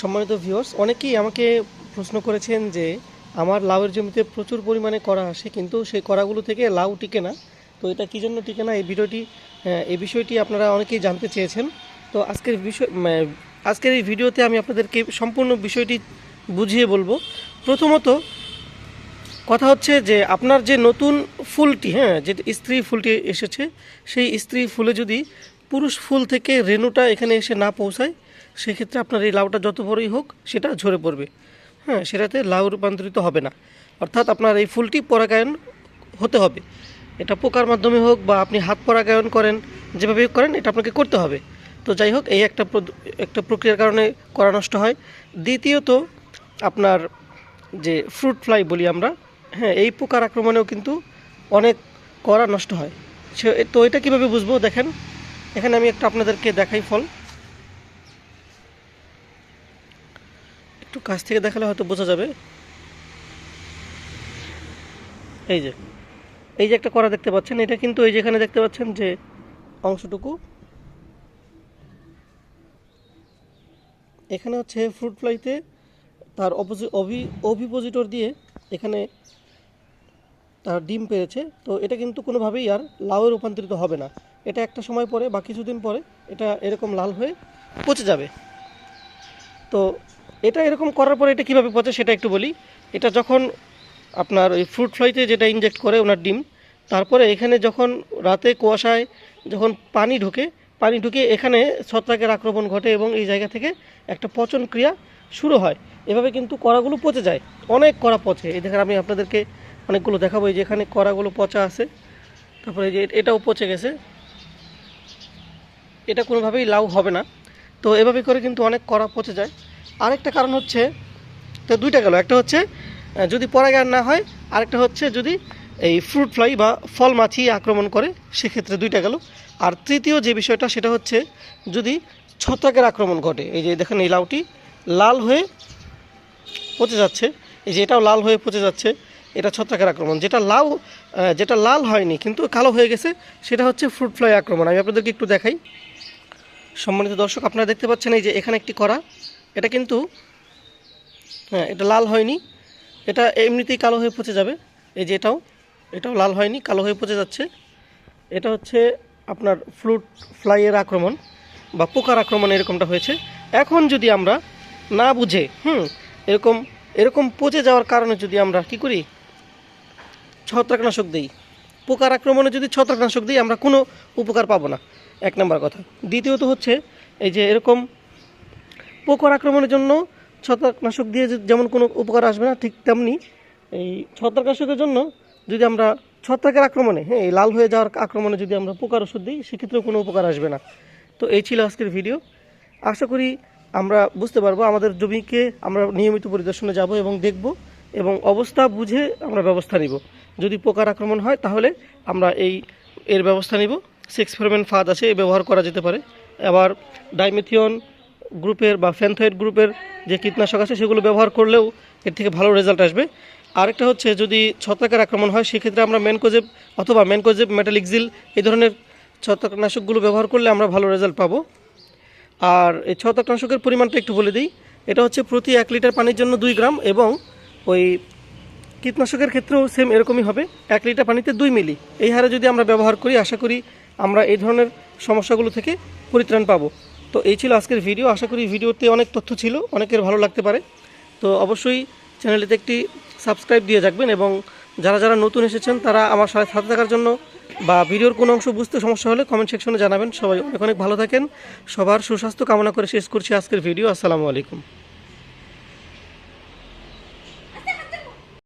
সম্মানিত ভিউয়ার্স অনেকেই আমাকে প্রশ্ন করেছেন যে আমার লাউয়ের জমিতে প্রচুর পরিমাণে করা আসে, কিন্তু সেই করাগুলো থেকে লাউ টিকে না। তো এটা কী জন্য টিকে না? এই ভিডিওটি এই বিষয়টি আপনারা অনেকেই জানতে চেয়েছেন। তো আজকের বিষয় আজকের এই ভিডিওতে আমি আপনাদেরকে সম্পূর্ণ বিষয়টি বুঝিয়ে বলব। প্রথমত কথা হচ্ছে যে আপনার যে নতুন ফুলটি হ্যাঁ যে স্ত্রী ফুলটি এসেছে, সেই স্ত্রী ফুলে যদি পুরুষ ফুল থেকে রেণুটা এখানে এসে না পৌঁছায় সেক্ষেত্রে আপনার এই লাউটা যত বড়ই হোক, সেটা ঝরে পড়বে। হ্যাঁ সেটাতে লাউ রূপান্তরিত হবে না। অর্থাৎ আপনার এই ফুলটি পরাগায়ন হতে হবে। এটা পোকার মাধ্যমে হোক বা আপনি হাত পরাগায়ন করেন, যেভাবে করেন, এটা আপনাকে করতে হবে। তো যাই হোক, এই একটা একটা প্রক্রিয়ার কারণে করা নষ্ট হয়। দ্বিতীয়ত, আপনার যে ফ্রুট ফ্লাই বলি আমরা হ্যাঁ এই পোকার আক্রমণেও কিন্তু অনেক করা নষ্ট হয়। সে- তো এটা কীভাবে বুঝব? দেখেন, এখানে আমি একটা আপনাদেরকে দেখাই ফল। একটু কাছ থেকে দেখালে হয়তো বোঝা যাবে। এই যে এই যে একটা করা দেখতে পাচ্ছেন, এটা কিন্তু এই যেখানে দেখতে পাচ্ছেন যে অংশটুকু। এখানে হচ্ছে ফ্রুট ফ্লাইতে তার অপোজি অভি, অভিপোজিটর দিয়ে এখানে তার ডিম পেয়েছে তো এটা কিন্তু কোনোভাবেই আর লাউয়ে রূপান্তরিত হবে না। এটা একটা সময় পরে বা কিছুদিন পরে এটা এরকম লাল হয়ে পচে যাবে। তো এটা এরকম করার পরে এটা কীভাবে পচে সেটা একটু বলি। এটা যখন আপনার ওই ফ্রুট ফ্লাইতে যেটা ইনজেক্ট করে ওনার ডিম, তারপরে এখানে যখন রাতে কুয়াশায় যখন পানি ঢোকে, পানি ঢুকে এখানে ছত্রাকের আক্রমণ ঘটে এবং এই জায়গা থেকে একটা পচন ক্রিয়া শুরু হয়। এভাবে কিন্তু কড়াগুলো পচে যায়। অনেক কড়া পচে। এই দেখেন আমি আপনাদেরকে অনেকগুলো দেখাবো। এই যে এখানে কড়াগুলো পচা আছে, তারপরে যে এটাও পচে গেছে। এটা কোনোভাবেই লাউ হবে না। তো এভাবে করে কিন্তু অনেক কড়া পচে যায়। আরেকটা কারণ হচ্ছে, তো দুইটা গেল, একটা হচ্ছে যদি পরাগায়ন না হয়, আরেকটা হচ্ছে যদি এই ফ্রুট ফ্লাই বা ফল মাছি আক্রমণ করে, সেক্ষেত্রে দুইটা গেল। আর তৃতীয় যে বিষয়টা, সেটা হচ্ছে যদি ছত্রাকের আক্রমণ ঘটে, এই যে দেখেন এই লাউটি লাল হয়ে পচে যাচ্ছে, এই যে এটাও লাল হয়ে পচে যাচ্ছে, এটা ছত্রাকের আক্রমণ। যেটা লাউ যেটা লাল হয়নি, কিন্তু কালো হয়ে গেছে, সেটা হচ্ছে ফ্রুট ফ্লাই আক্রমণ। আমি আপনাদেরকে একটু দেখাই। সম্মানিত দর্শক, আপনারা দেখতে পাচ্ছেন এই যে এখানে একটি করা এটা কিন্তু হ্যাঁ এটা লাল হয়নি। এটা এমনিতেই কালো হয়ে পচে যাবে। এই যে এটাও এটাও লাল হয়নি, কালো হয়ে পচে যাচ্ছে। এটা হচ্ছে আপনার ফ্লুট ফ্লাইয়ের আক্রমণ বা পোকার আক্রমণ এরকমটা হয়েছে। এখন যদি আমরা না বুঝে, হুম, এরকম এরকম পচে যাওয়ার কারণে যদি আমরা কি করি? ছত্রাকনাশক দিই। পোকার আক্রমণে যদি ছত্রাকনাশক দিই, আমরা কোনো উপকার পাবো না। এক নম্বর কথা। দ্বিতীয়ত হচ্ছে, এই যে এরকম পোকার আক্রমণের জন্য ছত্রাকনাশক দিয়ে যেমন কোনো উপকার আসবে না, ঠিক তেমনি এই ছত্রাকনাশকের জন্য যদি আমরা ছত্রাকের আক্রমণে হ্যাঁ এই লাল হয়ে যাওয়ার আক্রমণে যদি আমরা পোকার ওষুধ দিই, সেক্ষেত্রেও কোনো উপকার আসবে না। তো এই ছিল আজকের ভিডিও। আশা করি আমরা বুঝতে পারব, আমাদের জমিকে আমরা নিয়মিত পরিদর্শনে যাব এবং দেখব এবং অবস্থা বুঝে আমরা ব্যবস্থা নিব। যদি পোকার আক্রমণ হয়, তাহলে আমরা এই এর ব্যবস্থা নিব। সিক্স ফেরোমেন ফাদ আছে ব্যবহার করা যেতে পারে। আবার ডাইমেথিয়ন গ্রুপের বা ফ্যানথয়েড গ্রুপের যে কীটনাশক আছে সেগুলো ব্যবহার করলেও এর থেকে ভালো রেজাল্ট আসবে। আরেকটা হচ্ছে যদি ছত্রাকের আক্রমণ হয়, সেক্ষেত্রে আমরা ম্যানকোজেব অথবা ম্যানকোজেব মেটালিক্সিল এই ধরনের ছত্রাকনাশকগুলো ব্যবহার করলে আমরা ভালো রেজাল্ট পাবো। আর এই ছত্রাকনাশকের পরিমাণটা একটু বলে দিই। এটা হচ্ছে প্রতি এক লিটার পানির জন্য দুই গ্রাম এবং ওই কীটনাশকের ক্ষেত্রেও সেম এরকমই হবে। এক লিটার পানিতে দুই মিলি। এই হারে যদি আমরা ব্যবহার করি, আশা করি আমরা এই ধরনের সমস্যাগুলো থেকে পরিত্রাণ পাবো। তো এই ছিল আজকের ভিডিও আশা করি ভিডিওতে অনেক তথ্য ছিল, অনেকের ভালো লাগতে পারে। তো অবশ্যই চ্যানেলটিতে একটি সাবস্ক্রাইব দিয়ে রাখবেন এবং যারা যারা নতুন এসেছেন, তারা আমার সাথে সাথে থাকার জন্য বা ভিডিওর কোনো অংশ বুঝতে সমস্যা হলে কমেন্ট সেকশনে জানাবেন। সবাই অনেক অনেক ভালো থাকেন। সবার সুস্বাস্থ্য কামনা করে শেষ করছি আজকের ভিডিও আসসালামু আলাইকুম।